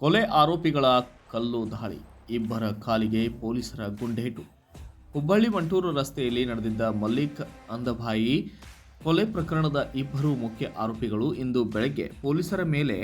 ಕೊಲೆ ಆರೋಪಿಗಳ ಕಲ್ಲು ದಾಳಿ. ಇಬ್ಬರ ಕಾಲಿಗೆ ಪೊಲೀಸರ ಗುಂಡೇಟು ಹುಬ್ಬಳ್ಳಿ ಮಂಟೂರು ರಸ್ತೆಯಲ್ಲಿ ನಡೆದಿದ್ದ ಮಲ್ಲಿಕ್ ಅಂದಭಾಯಿ ಕೊಲೆ ಪ್ರಕರಣದ ಇಬ್ಬರು ಮುಖ್ಯ ಆರೋಪಿಗಳು ಇಂದು ಬೆಳಗ್ಗೆ ಪೊಲೀಸರ ಮೇಲೆ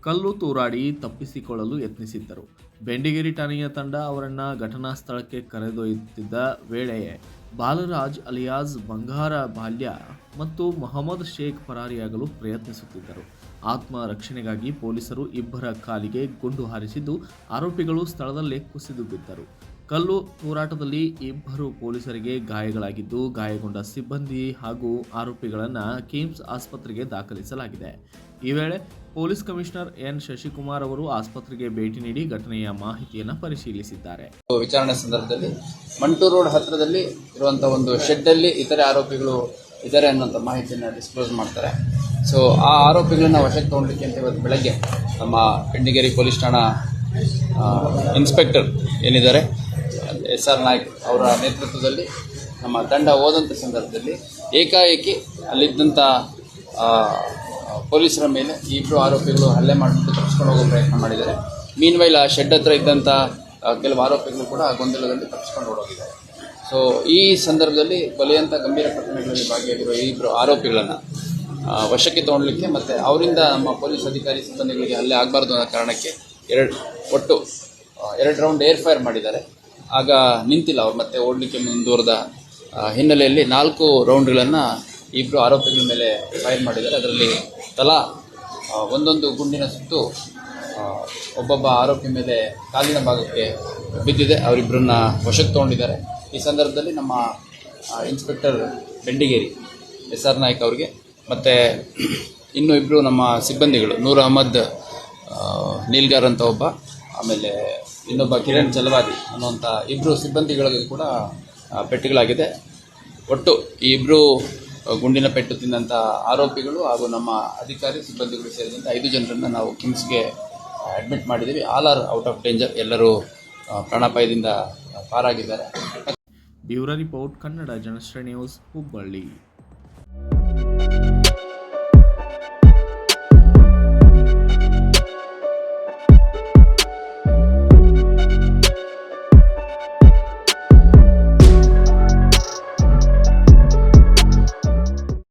ಕಲ್ಲು ತೂರಾಡಿ ತಪ್ಪಿಸಿಕೊಳ್ಳಲು ಯತ್ನಿಸಿದ್ದರು. ಬೆಂಡಿಗೇರಿ ಠಾಣೆಯ ತಂಡ ಅವರನ್ನು ಘಟನಾ ಸ್ಥಳಕ್ಕೆ ಕರೆದೊಯ್ಯುತ್ತಿದ್ದ ವೇಳೆಯೇ ಬಾಲರಾಜ್ ಅಲಿಯಾಜ್ ಬಂಗಾರ ಬಾಲ್ಯ ಮತ್ತು ಮೊಹಮ್ಮದ್ ಶೇಖ್ ಪರಾರಿಯಾಗಲು ಪ್ರಯತ್ನಿಸುತ್ತಿದ್ದರು. ಆತ್ಮ ರಕ್ಷಣೆಗಾಗಿ ಪೊಲೀಸರು ಇಬ್ಬರ ಕಾಲಿಗೆ ಗುಂಡು ಹಾರಿಸಿದ್ದು, ಆರೋಪಿಗಳು ಸ್ಥಳದಲ್ಲೇ ಕುಸಿದು ಬಿದ್ದರು. ಕಲ್ಲು ಹೋರಾಟದಲ್ಲಿ ಇಬ್ಬರು ಪೊಲೀಸರಿಗೆ ಗಾಯಗಳಾಗಿದ್ದು, ಗಾಯಗೊಂಡ ಸಿಬ್ಬಂದಿ ಹಾಗೂ ಆರೋಪಿಗಳನ್ನು ಕಿಮ್ಸ್ ಆಸ್ಪತ್ರೆಗೆ ದಾಖಲಿಸಲಾಗಿದೆ. ಈ ವೇಳೆ ಪೊಲೀಸ್ ಕಮಿಷನರ್ ಎನ್. ಶಶಿಕುಮಾರ್ ಅವರು ಆಸ್ಪತ್ರೆಗೆ ಭೇಟಿ ನೀಡಿ ಘಟನೆಯ ಮಾಹಿತಿಯನ್ನು ಪರಿಶೀಲಿಸಿದ್ದಾರೆ. ವಿಚಾರಣೆ ಸಂದರ್ಭದಲ್ಲಿ ಮಂಟೂರು ರೋಡ್ ಹತ್ತಿರದಲ್ಲಿ ಇರುವಂತಹ ಒಂದು ಶೆಡ್ ಅಲ್ಲಿ ಇತರೆ ಆರೋಪಿಗಳು ಇದ್ದಾರೆ ಅನ್ನೋಂಥ ಮಾಹಿತಿಯನ್ನು ಡಿಸ್ಕ್ಲೋಸ್ ಮಾಡ್ತಾರೆ. ಸೊ ಆ ಆರೋಪಿಗಳನ್ನ ವಶಕ್ಕೆ ತಗೊಳ್ಲಿಕ್ಕೆ ಅಂತ ಇವತ್ತು ಬೆಳಗ್ಗೆ ನಮ್ಮ ಬೆಂಡಿಗೇರಿ ಪೊಲೀಸ್ ಠಾಣಾ ಇನ್ಸ್ಪೆಕ್ಟರ್ ಏನಿದ್ದಾರೆ, ಎಸ್ ಆರ್ ನಾಯ್ಕ್ ಅವರ ನೇತೃತ್ವದಲ್ಲಿ ನಮ್ಮ ತಂಡ ಹೋದಂಥ ಸಂದರ್ಭದಲ್ಲಿ ಏಕಾಏಕಿ ಅಲ್ಲಿದ್ದಂಥ ಪೊಲೀಸರ ಮೇಲೆ ಇಬ್ಬರು ಆರೋಪಿಗಳು ಹಲ್ಲೆ ಮಾಡಿಬಿಟ್ಟು ತಪ್ಪಿಸ್ಕೊಂಡು ಹೋಗೋ ಪ್ರಯತ್ನ ಮಾಡಿದ್ದಾರೆ. ಮೀನ್ ವೈಲ್ ಆ ಶೆಡ್ ಹತ್ರ ಇದ್ದಂಥ ಕೆಲವು ಆರೋಪಿಗಳು ಕೂಡ ಆ ಗೊಂದಲದಲ್ಲಿ ತಪ್ಪಿಸ್ಕೊಂಡು ಹೊರಡೋಗಿದ್ದಾರೆ ಸೊ ಈ ಸಂದರ್ಭದಲ್ಲಿ ಕೊಲೆಯಂಥ ಗಂಭೀರ ಪ್ರಕರಣಗಳಲ್ಲಿ ಭಾಗಿಯಾಗಿರುವ ಈ ಇಬ್ಬರು ಆರೋಪಿಗಳನ್ನು ವಶಕ್ಕೆ ತಗೊಳ್ಳಿಕ್ಕೆ ಮತ್ತು ಅವರಿಂದ ನಮ್ಮ ಪೊಲೀಸ್ ಅಧಿಕಾರಿ ಸಿಬ್ಬಂದಿಗಳಿಗೆ ಹಲ್ಲೆ ಆಗಬಾರ್ದು ಅನ್ನೋ ಕಾರಣಕ್ಕೆ ಎರಡು, ಒಟ್ಟು ಎರಡು ರೌಂಡ್ ಏರ್ ಫೈರ್ ಮಾಡಿದ್ದಾರೆ. ಆಗ ನಿಂತಿಲ್ಲ ಅವ್ರು, ಮತ್ತೆ ಓಡಲಿಕ್ಕೆ ಮುಂದುವರೆದ ಹಿನ್ನೆಲೆಯಲ್ಲಿ ನಾಲ್ಕು ರೌಂಡ್ಗಳನ್ನು ಇಬ್ಬರು ಆರೋಪಿಗಳ ಮೇಲೆ ಫೈರ್ ಮಾಡಿದ್ದಾರೆ. ಅದರಲ್ಲಿ ತಲಾ ಒಂದೊಂದು ಗುಂಡಿನ ಸುತ್ತು ಒಬ್ಬೊಬ್ಬ ಆರೋಪಿ ಮೇಲೆ ಕಾಲಿನ ಭಾಗಕ್ಕೆ ಬಿದ್ದಿದೆ. ಅವರಿಬ್ಬರನ್ನ ವಶಕ್ಕೆ ತಗೊಂಡಿದ್ದಾರೆ. ಈ ಸಂದರ್ಭದಲ್ಲಿ ನಮ್ಮ inspector Bendigeri S R Naik ಅವರಿಗೆ ಮತ್ತು ಇನ್ನೂ ಇಬ್ಬರು ನಮ್ಮ ಸಿಬ್ಬಂದಿಗಳು, ನೂರ್ ಅಹಮದ್ ನೀಲ್ಗಾರ್ ಅಂತ ಒಬ್ಬ, ಆಮೇಲೆ ಇನ್ನೊಬ್ಬ ಕಿರಣ್ ಚಲವಾದಿ ಅನ್ನುವಂಥ ಇಬ್ಬರು ಸಿಬ್ಬಂದಿಗಳಿಗೆ ಕೂಡ ಪೆಟ್ಟುಗಳಾಗಿದೆ ಒಟ್ಟು ಈ ಇಬ್ಬರು ಗುಂಡಿನ ಪೆಟ್ಟು ತಿಂದಂಥ ಆರೋಪಿಗಳು ಹಾಗೂ ನಮ್ಮ ಅಧಿಕಾರಿ ಸಿಬ್ಬಂದಿಗಳು ಸೇರಿದಂತೆ ಐದು ಜನರನ್ನು ನಾವು ಕಿಮ್ಸ್ಗೆ ಅಡ್ಮಿಟ್ ಮಾಡಿದ್ದೀವಿ. All are out of danger ಎಲ್ಲರೂ ಪ್ರಾಣಾಪಾಯದಿಂದ ಪಾರಾಗಿದ್ದಾರೆ. Bureau report, Kannada Janashree news Hubballi.